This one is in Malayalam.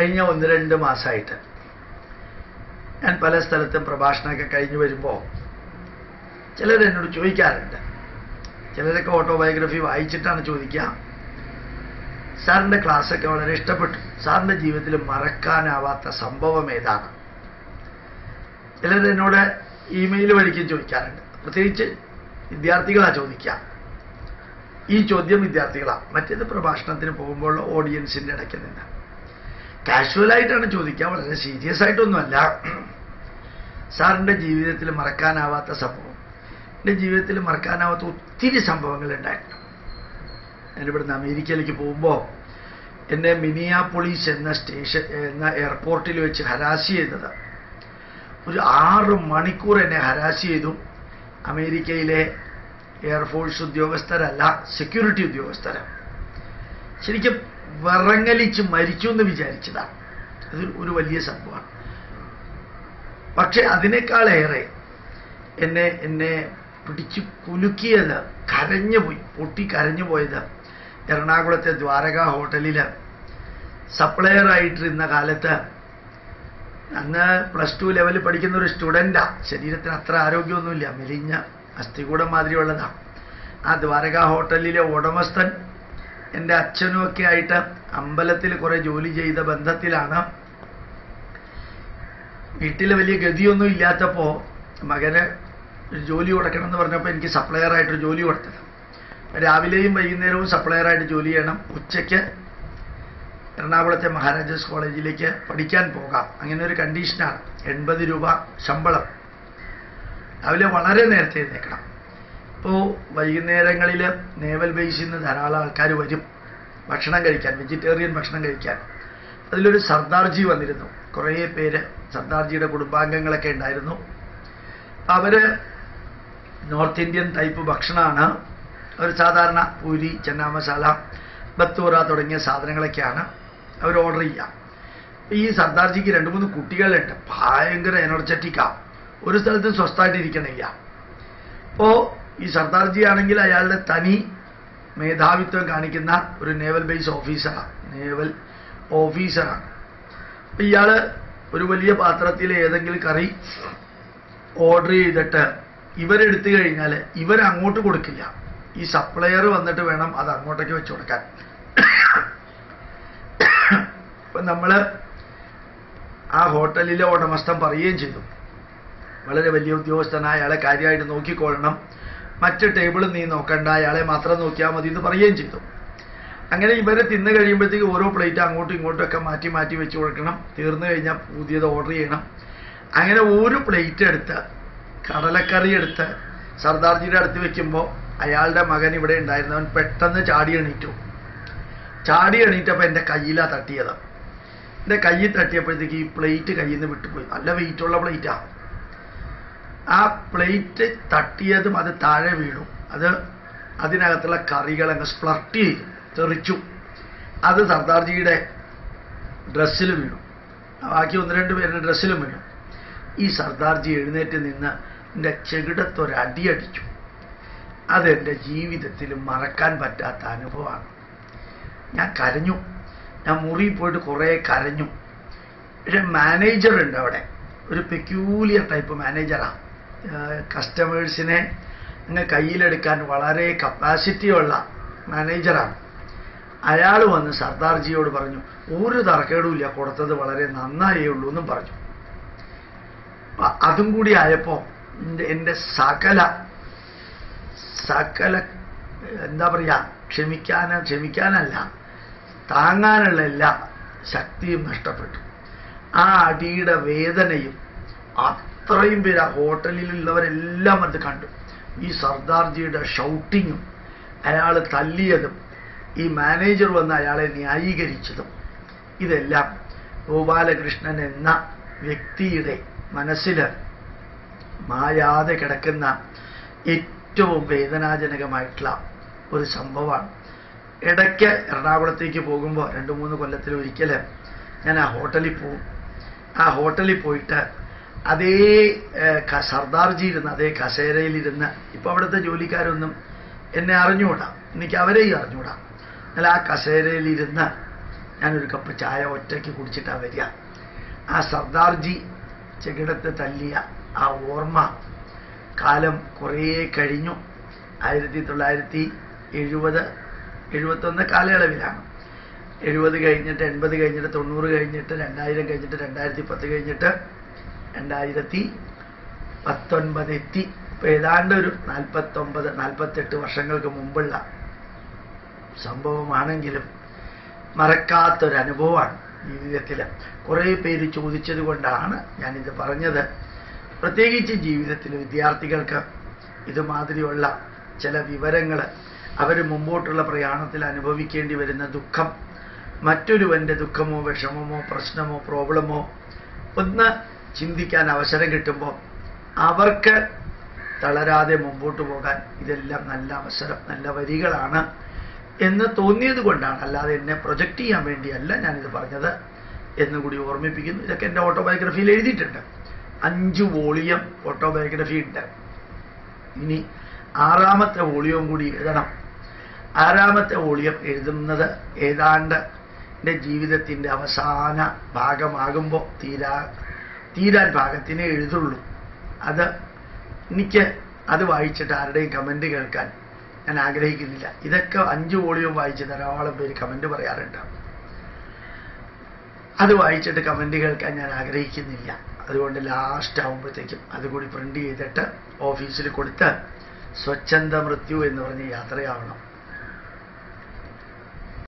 കഴിഞ്ഞ ഒന്ന് രണ്ട് മാസമായിട്ട് ഞാൻ പല സ്ഥലത്തും പ്രഭാഷണമൊക്കെ കഴിഞ്ഞു വരുമ്പോൾ ചിലരെന്നോട് ചോദിക്കാറുണ്ട്. ചിലരൊക്കെ ഓട്ടോബയോഗ്രഫി വായിച്ചിട്ടാണ് ചോദിക്കുക. സാറിന്റെ ക്ലാസ്സൊക്കെ വളരെ ഇഷ്ടപ്പെട്ടു. സാറിന്റെ ജീവിതത്തിൽ മറക്കാനാവാത്ത സംഭവം ഏതാണ്? ചിലരെന്നോട് ഇമെയിൽ വഴിക്കും ചോദിക്കാറുണ്ട്. പ്രത്യേകിച്ച് വിദ്യാർത്ഥികളാണ് ചോദിക്കുക. ഈ ചോദ്യം വിദ്യാർത്ഥികളാണ് മറ്റേത് പ്രഭാഷണത്തിന് പോകുമ്പോൾ ഓഡിയൻസിന്റെ ഇടയ്ക്ക് നിന്ന്. കാഷ്വലായിട്ടാണ് ചോദിക്കുക വളരെ സീരിയസ് ആയിട്ടൊന്നുമല്ല. സാറിന്റെ ജീവിതത്തിൽ മറക്കാനാവാത്ത സംഭവം. എന്റെ ജീവിതത്തിൽ മറക്കാനാവാത്ത ഒത്തിരി സംഭവങ്ങൾ ഉണ്ടായിട്ടുണ്ട്. ഞാനിവിടുന്ന് അമേരിക്കയിലേക്ക് പോകുമ്പോൾ എന്നെ മിനിയാ പോളീസ് എന്ന സ്റ്റേഷൻ എന്ന എയർപോർട്ടിൽ വെച്ച് ഹരാസ് ചെയ്തത്. ഒരു ആറ് മണിക്കൂർ എന്നെ ഹരാസ് ചെയ്തു. അമേരിക്കയിലെ എയർഫോഴ്സ് ഉദ്യോഗസ്ഥരല്ല സെക്യൂരിറ്റി ഉദ്യോഗസ്ഥരാണ്. ശരിക്കും വിറങ്ങലിച്ച് മരിച്ചു എന്ന് വിചാരിച്ചതാണ് അത് ഒരു വലിയ സംഭവമാണ്. പക്ഷെ അതിനേക്കാളേറെ എന്നെ എന്നെ പിടിച്ച് കുലുക്കിയത് കരഞ്ഞു പോയി പൊട്ടി കരഞ്ഞു പോയത് എറണാകുളത്തെ ദ്വാരക ഹോട്ടലിൽ സപ്ലയർ ആയിട്ടിരുന്ന കാലത്ത് അന്ന് പ്ലസ് ടു ലെവലിൽ പഠിക്കുന്ന ഒരു സ്റ്റുഡന്റാണ് ശരീരത്തിന് അത്ര ആരോഗ്യമൊന്നുമില്ല. മെലിഞ്ഞ അസ്ഥികൂടം മാതിരിയുള്ളതാണ് ആ ദ്വാരക ഹോട്ടലിലെ ഉടമസ്ഥൻ എന്റെ അച്ഛനും ഒക്കെ ആയിട്ട് അമ്പലത്തിൽ കുറെ ജോലി ചെയ്ത ബന്ധത്തിലാണ്. വീട്ടിൽ വലിയ ഗതിയൊന്നും ഇല്ലാത്തപ്പോൾ മകന് ജോലി കൊടുക്കണം എന്ന് പറഞ്ഞപ്പോൾ എനിക്ക് സപ്ലയർ ആയിട്ട് ജോലി കൊടുത്തത്. രാവിലെയും വൈകുന്നേരവും സപ്ലയർ ആയിട്ട് ജോലി ചെയ്യണം. ഉച്ചയ്ക്ക് എറണാകുളത്തെ മഹാരാജാസ് കോളേജിലേക്ക് പഠിക്കാൻ പോകാം. അങ്ങനെ ഒരു കണ്ടീഷനാണ് എൺപത് രൂപ ശമ്പളം. രാവിലെ വളരെ നേരത്തെ എഴുന്നേക്കണം ഇപ്പോൾ വൈകുന്നേരങ്ങളിൽ നേവൽ ബേസിൽ നിന്ന് ധാരാളം ആൾക്കാർ വരും. ഭക്ഷണം കഴിക്കാൻ വെജിറ്റേറിയൻ ഭക്ഷണം കഴിക്കാൻ. അതിലൊരു സർദാർജി വന്നിരുന്നു. കുറേ പേര് സർദാർജിയുടെ കുടുംബാംഗങ്ങളൊക്കെ ഉണ്ടായിരുന്നു. അവർ നോർത്ത് ഇന്ത്യൻ ടൈപ്പ് ഭക്ഷണമാണ്. അവർ സാധാരണ പൂരി ചന്ന മസാല ബത്തൂറ തുടങ്ങിയ സാധനങ്ങളൊക്കെയാണ് അവർ ഓർഡർ ചെയ്യുക. ഈ സർദാർജിക്ക് രണ്ട് മൂന്ന് കുട്ടികളുണ്ട്. ഭയങ്കര എനർജറ്റിക്കാണ് ഒരു സ്ഥലത്ത് സ്വസ്ഥമായിട്ട് ഇരിക്കണില്ല അപ്പോൾ ഈ സർദാർജി ആണെങ്കിൽ അയാളുടെ തനി മേധാവിത്വം കാണിക്കുന്ന ഒരു നേവൽ ബേസ് ഓഫീസറാണ് നേവൽ ഓഫീസറാണ് അപ്പം ഇയാൾ ഒരു വലിയ പാത്രത്തിൽ ഏതെങ്കിലും കറി ഓർഡർ ചെയ്തിട്ട് ഇവരെടുത്തു കഴിഞ്ഞാൽ ഇവരങ്ങോട്ട് കൊടുക്കില്ല. ഈ സപ്ലയർ വന്നിട്ട് വേണം അത് അങ്ങോട്ടേക്ക് വെച്ച് കൊടുക്കാൻ. അപ്പം നമ്മൾ ആ ഹോട്ടലിലെ ഉടമസ്ഥൻ പറയുകയും ചെയ്തു. വളരെ വലിയ ഉദ്യോഗസ്ഥനായ അയാളെ കാര്യമായിട്ട് നോക്കിക്കൊള്ളണം. മറ്റ് ടേബിൾ നീ നോക്കണ്ട അയാളെ മാത്രം നോക്കിയാൽ മതി എന്ന് പറയുകയും ചെയ്തു. അങ്ങനെ ഇവരെ തിന്ന് കഴിയുമ്പോഴത്തേക്ക് ഓരോ പ്ലേറ്റ് അങ്ങോട്ടും ഇങ്ങോട്ടും ഒക്കെ മാറ്റി മാറ്റി വെച്ച് കൊടുക്കണം. തീർന്നു കഴിഞ്ഞാൽ പുതിയത് ഓർഡർ ചെയ്യണം. അങ്ങനെ ഒരു പ്ലേറ്റ് എടുത്ത് കടലക്കറി എടുത്ത് സർദാർജിയുടെ അടുത്ത് വെക്കുമ്പോൾ അയാളുടെ മകൻ ഇവിടെ ഉണ്ടായിരുന്നവൻ പെട്ടെന്ന് ചാടി എണീറ്റു. ചാടി എണീറ്റപ്പോൾ എന്റെ കയ്യിലാണ് തട്ടിയത്. എന്റെ കയ്യിൽ തട്ടിയപ്പോഴത്തേക്ക് ഈ പ്ലേറ്റ് കയ്യിൽ നിന്ന് വിട്ടുപോയി. നല്ല വെയിറ്റുള്ള പ്ലേറ്റാണ് ആ പ്ലേറ്റ് തട്ടിയതും അത് താഴെ വീണു. അത് അതിനകത്തുള്ള കറികൾ അങ്ങ് സ്പ്ലർട്ട് ചെയ്തു. തെറിച്ചു. അത് സർദാർജിയുടെ ഡ്രസ്സിൽ വീണു. ബാക്കി ഒന്ന് രണ്ട് പേരുടെ ഡ്രസ്സിലും വീണു. ഈ സർദാർജി എഴുന്നേറ്റ് നിന്ന് എന്റെ ചെകിടത്തൊരടിയടിച്ചു അതെന്റെ ജീവിതത്തിൽ മറക്കാൻ പറ്റാത്ത അനുഭവമാണ്. ഞാൻ കരഞ്ഞു. ഞാൻ മുറി പോയിട്ട് കുറേ കരഞ്ഞു. പക്ഷെ മാനേജർ ഉണ്ട് അവിടെ. ഒരു പെക്യൂലിയർ ടൈപ്പ് മാനേജറാണ് കസ്റ്റമേഴ്സിനെ അങ്ങ് കയ്യിലെടുക്കാൻ വളരെ കപ്പാസിറ്റിയുള്ള മാനേജറാണ് അയാൾ വന്ന് സർദാർജിയോട് പറഞ്ഞു ഒരു തർക്കേടുമില്ല കൊടുത്തത് വളരെ നന്നായേ ഉള്ളൂ എന്നും പറഞ്ഞു. അതും കൂടി ആയപ്പോൾ എന്റെ സകല സകല എന്താ പറയുക ക്ഷമിക്കാന ക്ഷമിക്കാനല്ല താങ്ങാനുള്ള എല്ലാ ശക്തിയും നഷ്ടപ്പെട്ടു. ആ അടിയുടെ വേദനയും അത്രയും പേര് ആ ഹോട്ടലിലുള്ളവരെല്ലാം അത് കണ്ടു. ഈ സർദാർജിയുടെ ഷൗട്ടിങ്ങും അയാൾ തല്ലിയതും ഈ മാനേജർ വന്ന് അയാളെ ന്യായീകരിച്ചതും ഇതെല്ലാം ഗോപാലകൃഷ്ണൻ എന്ന വ്യക്തിയുടെ മനസ്സിൽ മായാതെ കിടക്കുന്ന ഏറ്റവും വേദനാജനകമായിട്ടുള്ള ഒരു സംഭവമാണ്. ഇടയ്ക്ക് എറണാകുളത്തേക്ക് പോകുമ്പോൾ രണ്ട് മൂന്ന് കൊല്ലത്തിൽ ഒരിക്കൽ ഞാൻ ആ ഹോട്ടലിൽ പോകും ആ ഹോട്ടലിൽ പോയിട്ട് അതേ സർദാർജി ഇരുന്ന് അതേ കസേരയിലിരുന്ന് ഇപ്പം അവിടുത്തെ ജോലിക്കാരൊന്നും എന്നെ അറിഞ്ഞുകൂടാ. എനിക്ക് അവരെയും അറിഞ്ഞുകൂടാ. എന്നാൽ ആ കസേരയിലിരുന്ന് ഞാനൊരു കപ്പ് ചായ ഒറ്റയ്ക്ക് കുടിച്ചിട്ടാണ് വരിക. ആ സർദാർജി ചെകിടത്ത് തല്ലിയ ആ ഓർമ്മ കാലം കുറേ കഴിഞ്ഞു. ആയിരത്തി തൊള്ളായിരത്തി എഴുപത് എഴുപത്തൊന്ന് കാലയളവിലാണ്. എഴുപത് കഴിഞ്ഞിട്ട് എൺപത് കഴിഞ്ഞിട്ട് തൊണ്ണൂറ് കഴിഞ്ഞിട്ട് രണ്ടായിരം കഴിഞ്ഞിട്ട് രണ്ടായിരത്തി പത്ത് കഴിഞ്ഞിട്ട് രണ്ടായിരത്തി പത്തൊൻപത് എത്തി. ഏതാണ്ട് ഒരു നാൽപ്പത്തൊമ്പത് നാൽപ്പത്തെട്ട് വർഷങ്ങൾക്ക് മുമ്പുള്ള സംഭവമാണെങ്കിലും മറക്കാത്തൊരു അനുഭവമാണ് ജീവിതത്തിൽ കുറേ പേര് ചോദിച്ചത് കൊണ്ടാണ് ഞാനിത് പറഞ്ഞത്. പ്രത്യേകിച്ച് ജീവിതത്തിൽ വിദ്യാർത്ഥികൾക്ക് ഇതുമാതിരിയുള്ള ചില വിവരങ്ങൾ അവർ മുമ്പോട്ടുള്ള പ്രയാണത്തിൽ അനുഭവിക്കേണ്ടി വരുന്ന ദുഃഖം മറ്റൊരുവന്റെ ദുഃഖമോ വിഷമമോ പ്രശ്നമോ പ്രോബ്ലമോ ഒന്ന് ചിന്തിക്കാൻ അവസരം കിട്ടുമ്പോൾ അവർക്ക് തളരാതെ മുമ്പോട്ട് പോകാൻ ഇതെല്ലാം നല്ല അവസരം നല്ല വരികളാണ് എന്ന് തോന്നിയത് കൊണ്ടാണ്. അല്ലാതെ എന്നെ പ്രൊജക്റ്റ് ചെയ്യാൻ വേണ്ടിയല്ല ഞാനിത് പറഞ്ഞത് എന്നുകൂടി ഓർമ്മിപ്പിക്കുന്നു. ഇതൊക്കെ എന്റെ ഓട്ടോബയോഗ്രഫിയിൽ എഴുതിയിട്ടുണ്ട്. അഞ്ച് വോളിയം ഓട്ടോബയോഗ്രഫി ഉണ്ട്. ഇനി ആറാമത്തെ വോളിയം കൂടി എഴുതണം. ആറാമത്തെ വോളിയം എഴുതുന്നത് ഏതാണ്ട് എന്റെ ജീവിതത്തിന്റെ അവസാന ഭാഗമാകുമ്പോൾ തീരാ തീരാൻ ഭാഗത്തിനെ എഴുതുള്ളൂ. അത് എനിക്ക് അത് വായിച്ചിട്ട് ആരുടെയും കമന്റ് കേൾക്കാൻ ഞാൻ ആഗ്രഹിക്കുന്നില്ല. ഇതൊക്കെ അഞ്ച് വോളിയം വായിച്ച് ധാരാളം പേര് കമന്റ് പറയാറുണ്ട്. അത് വായിച്ചിട്ട് കമന്റ് കേൾക്കാൻ ഞാൻ ആഗ്രഹിക്കുന്നില്ല. അതുകൊണ്ട് ലാസ്റ്റ് ആകുമ്പോഴത്തേക്കും അതുകൂടി പ്രിന്റ് ചെയ്തിട്ട് ഓഫീസിൽ കൊടുത്ത് സ്വച്ഛന്ത മൃത്യു എന്ന് പറഞ്ഞ് യാത്രയാവണം.